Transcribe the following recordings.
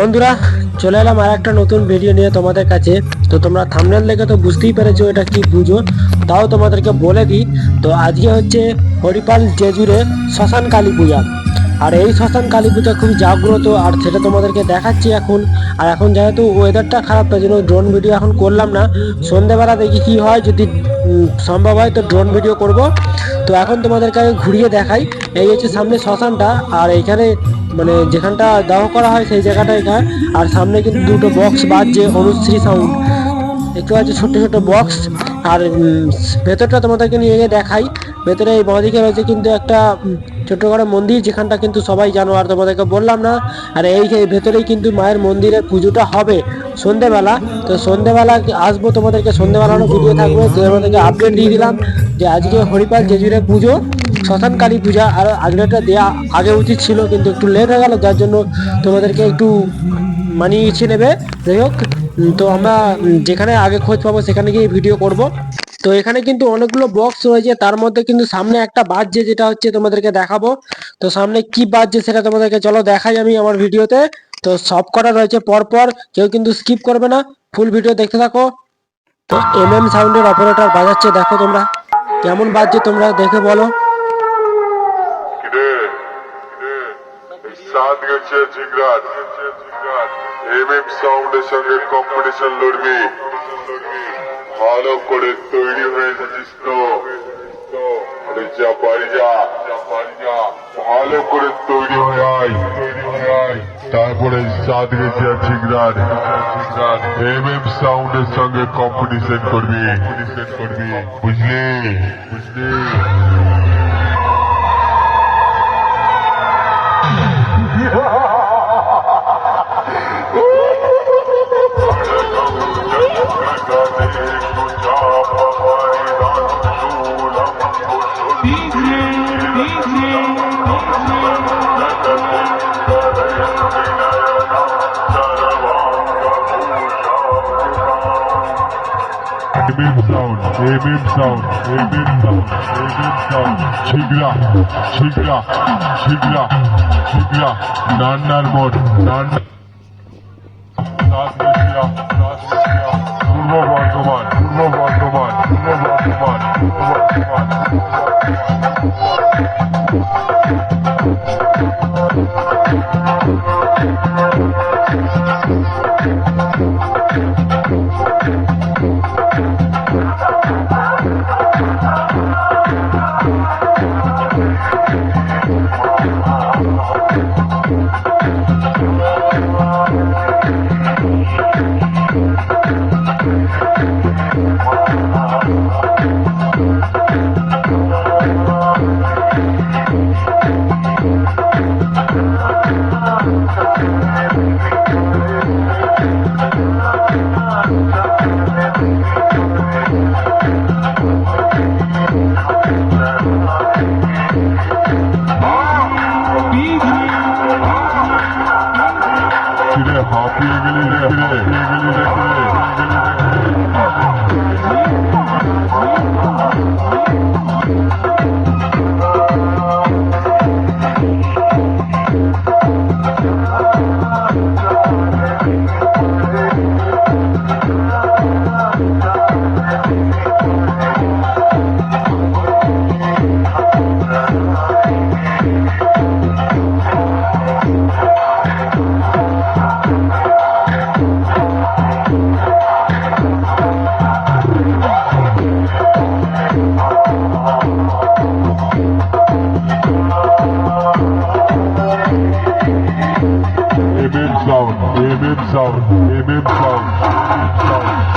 বন্ধুরা, চলে এলাম আর একটা নতুন ভিডিও নিয়ে তোমাদের কাছে। তো তোমরা থামনেল দেখে তো বুঝতেই পেরেছ এটা কি পুজো, তাও তোমাদেরকে বলে দিই। তো আজকে হচ্ছে হরিপাল জেজুরে শ্মশান কালী পূজা। আর এই শ্মশান কালী পূজা খুবই জাগ্রত, আর সেটা তোমাদেরকে দেখাচ্ছি এখন। আর এখন যেহেতু ওয়েদারটা খারাপ, তাই জন্য ড্রোন ভিডিও এখন করলাম না। সন্ধেবেলা দেখি কি হয়, যদি সম্ভব হয় তো ড্রোন ভিডিও করব। তো এখন তোমাদেরকে আগে ঘুরিয়ে দেখাই। এই হচ্ছে সামনে শ্মশানটা, আর এইখানে মানে যেখানটা দাহ করা হয় সেই জায়গাটা এখানে। আর সামনে কিন্তু দুটো বক্স বাজছে, অনুশ্রী সাউন্ড একটু আছে ছোট ছোট বক্স আর ভেতরটা তোমাদেরকে নিয়ে গিয়ে দেখাই। ভেতরে এই বাঁদিকে রয়েছে কিন্তু একটা উম, ছোট করে মন্দির যেখানটা কিন্তু সবাই জানো আর তোমাদেরকে বললাম না আর এই ভেতরেই কিন্তু মায়ের মন্দিরের পুজোটা হবে সন্ধেবেলা। তো সন্ধেবেলা আসব তোমাদেরকে সন্ধেবেলারও ভিডিও থাকবে তোমাদেরকে আপডেট দিয়ে দিলাম যে আজকে হরিপাল জেজুরে পুজো শ্মশান কালী পূজা আর আজকেটা দেওয়া আগে উচিত ছিল কিন্তু একটু লেট হয়ে গেল যার জন্য তোমাদেরকে একটু মানিয়ে ইচ্ছে নেবে। যাই হোক তো আমরা যেখানে আগে খোঁজ পাবো সেখানে গিয়ে ভিডিও করব। তো এখানে কিন্তু অনেকগুলো বক্স রয়েছে। তার মধ্যে কিন্তু সামনে একটা বাজছে যেটা হচ্ছে তোমাদেরকে দেখাবো। তো সামনে কি বাজছে সেটা তোমাদেরকে চলো দেখাই আমি আমার ভিডিওতে। তো সব করা রয়েছে পরপর, কেউ কিন্তু স্কিপ করবে না। ফুল ভিডিও দেখতে থাকো। তো এম এম সাউন্ডের অপারেটর বাজাচ্ছে, দেখো তোমরা। কেমন বাজছে তোমরা দেখে বলো। এম এম সাউন্ডের সঙ্গে কম্পিটিশন ভালো করে তৈরি হয়ে এসেছিস তো? যা, বাড়ি ভালো করে তৈরি হয়ে তৈরি হয়ে তারপরে সাত গেছে আর জিগরাত এম এম সাউন্ডের সঙ্গে কম্পিটিশন করবি করবি। বুঝলি? বুঝলি? এবিএম Emim sound, emim sound, emim sound, emim sound. Çigra, çigra, çigra, çigra. Nanlar mod, nanlar. পূর্ব বর্ধমান পূর্ব বর্ধমান পূর্ব বর্ধমান পূর্ব বর্ধমান কিরে হাঁপিয়ে গেলি রে Remembrance.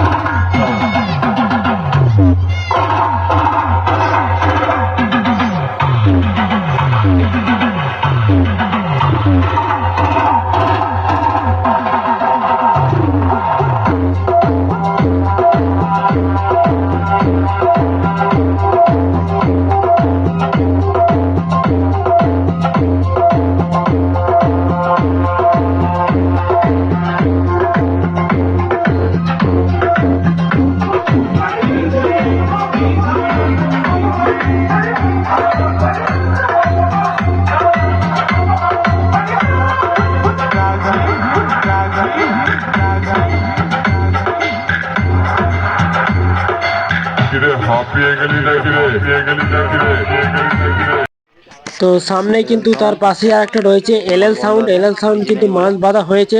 তো সামনে কিন্তু তার পাশে আর একটা রয়েছে এলএল সাউন্ড। এলএল সাউন্ড কিন্তু মাছ বাঁধা হয়েছে।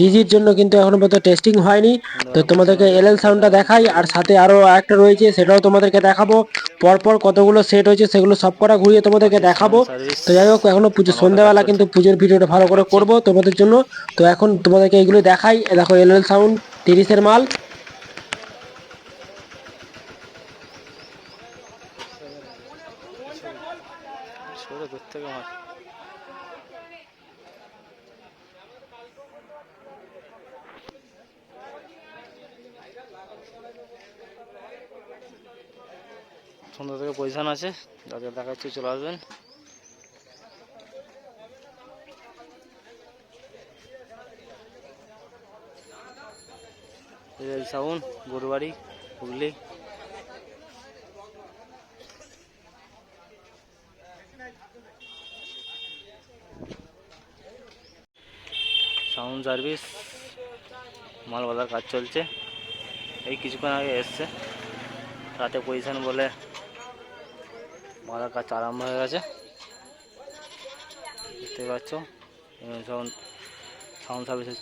ডিজির জন্য কিন্তু এখনও পর্যন্ত টেস্টিং হয়নি। তো তোমাদেরকে এলএল সাউন্ডটা দেখাই, আর সাথে আরও একটা রয়েছে, সেটাও তোমাদেরকে দেখাবো। পরপর কতগুলো সেট হয়েছে, সেগুলো সব কটা ঘুরিয়ে তোমাদেরকে দেখাবো। তো যাই হোক, এখনও পুজো সন্ধ্যাবেলা কিন্তু পুজোর ভিডিওটা ভালো করে করব তোমাদের জন্য। তো এখন তোমাদেরকে এগুলো দেখাই। দেখো এলএল সাউন্ড, তিরিশের মাল। সরে দূর থেকে মার সন্ধ্যা থেকে পজিশন আছে যাদের দেখাচ্ছি, চলে আসবেন। Sound, Garubari, Hooghly. Sound service, মাল বাঁধার কাজ চলছে। এই কিছুক্ষণ আগে এসছে। রাতে পজিশন বলে বাঁধার কাজ আরম্ভ হয়ে গেছে। দেখতে পাচ্ছ সাউন্ড সাউন্ড সার্ভিসের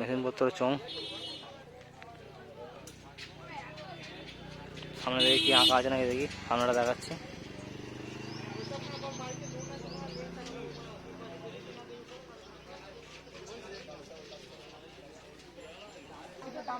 মেশিনপত্র চং সামনে দেখি কি আঁকা আছে নাকি দেখি, সামনেটা দেখাচ্ছি।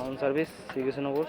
Sound service Srikrishnapur.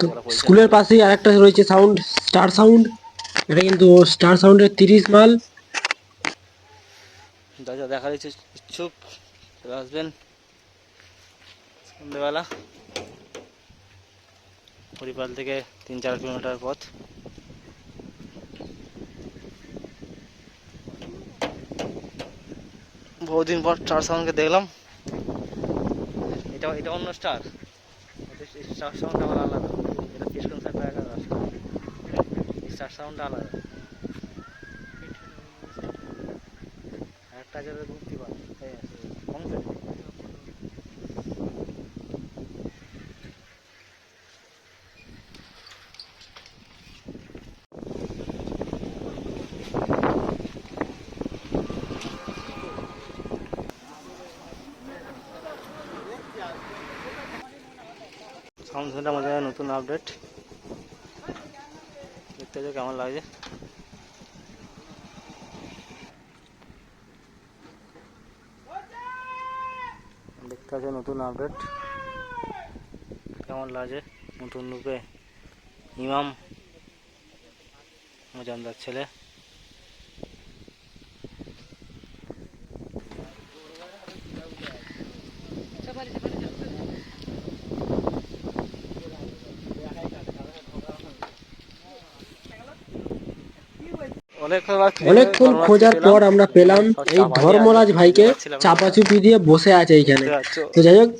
তো স্কুলের পাশেই আরেকটা রয়েছে সাউন্ড স্টার সাউন্ড এটা কিন্তু স্টার সাউন্ডের তিরিশ মাল। যা দেখার ইচ্ছে ইচ্ছুক। আসবেন সন্ধ্যেবেলা। হরিপাল থেকে তিন চার কিলোমিটার পথ। বহুদিন পর স্টার সাউন্ডকে দেখলাম। এটা এটা অন্য স্টার স্টার সাউন্ড আমার আলাদা এটা ফিস কনসার্ট আলাদা স্টার সাউন্ড আলাদা। একটা জায়গায় ঘুরতে পারে সাউন্ড সেন্টার আমাদের নতুন আপডেট। দেখতে পাচ্ছ কেমন লাগছে? দেখতে আছে নতুন আপডেট কেমন লাগছে? নতুন রূপে ইমাম মজামদার ছেলে অনেক অনেকক্ষণ খোঁজার পর আমরা পেলাম এই ধর্মরাজ ভাইকে চাপাচুপি দিয়ে বসে আছে এইখানে। তো যাই হোক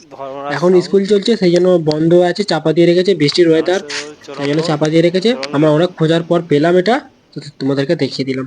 এখন স্কুল চলছে সেই জন্য বন্ধ আছে চাপা দিয়ে রেখেছে বৃষ্টির ওয়েদার তাই জন্য চাপা দিয়ে রেখেছে। আমরা অনেক খোঁজার পর পেলাম এটা তোমাদেরকে দেখিয়ে দিলাম।